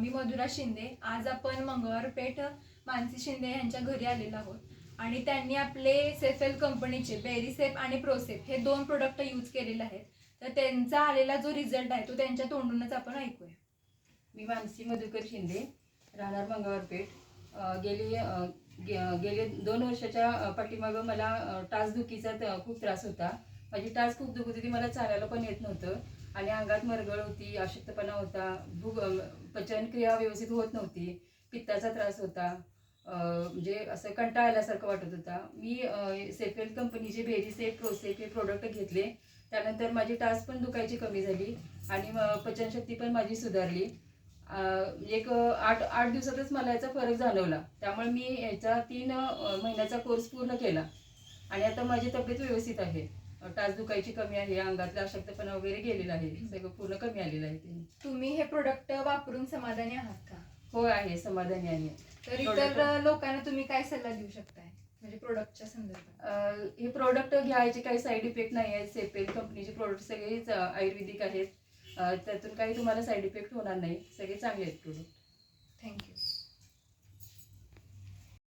मी मधुरा शिंदे. आज आपण मंगळवार पेठ मानसी शिंदे यांच्या घरी आलेलो आहोत. आणि त्यांनी आपले सेफेल कंपनीचे बेरीसेप आणि प्रोसेप हे दोन प्रोडक्ट यूज केलेले आहेत. तर त्यांचा आलेला जो रिझल्ट आहे तो त्यांच्या तोंडूनच आपण ऐकूया. मी मानसी मधुकर शिंदे राहणार मंगळवार पेठ गेली अ, गे- गेले दोन वर्षाच्या अ, पाठीमागं मला अ, टाचदुखीचा त- खूप त्रास होता. माझी टाच खूप दुखत होती मला चालायला पण येत नव्हतं. आणि अंगात मरगळ होती अशक्तपणा होता भूग पचनक्रिया व्यवस्थित होत नव्हती पित्ताचा त्रास होता म्हणजे असं कंटाळा आल्यासारखं वाटत होता. मी सेफ सेफेल कंपनीचे बेरीसेप प्रोसेफ हे प्रोडक्ट घेतले. त्यानंतर माझी टास पण दुखायची कमी झाली आणि पचनशक्ती पण माझी सुधारली. एक आठ आठ दिवसातच मला याचा फरक जाणवला. त्यामुळे मी याचा तीन महिन्याचा कोर्स पूर्ण केला. आणि आता माझी तब्येत व्यवस्थित आहे. टाच दुखायची कमी आहे अंगातला अशक्तपणा वगैरे गेलेला आहे सगळं पूर्ण कमी आलेलं आहे ते. तुम्ही हे प्रोडक्ट वापरून समाधानी आहात का? होय आहे समाधानी आहे तर इतर लोकांना तुम्ही काय सल्ला देऊ शकताय? म्हणजे प्रोडक्टच्या संदर्भात. हे प्रोडक्ट घ्यायचे काही साईड इफेक्ट नाही आहेत सेपेल कंपनीचे प्रोडक्ट सगळेच आयुर्वेदिक आहेत. त्यातून काही तुम्हाला साईड इफेक्ट होणार नाही सगळे चांगले आहेत प्रोडक्ट थँक्यू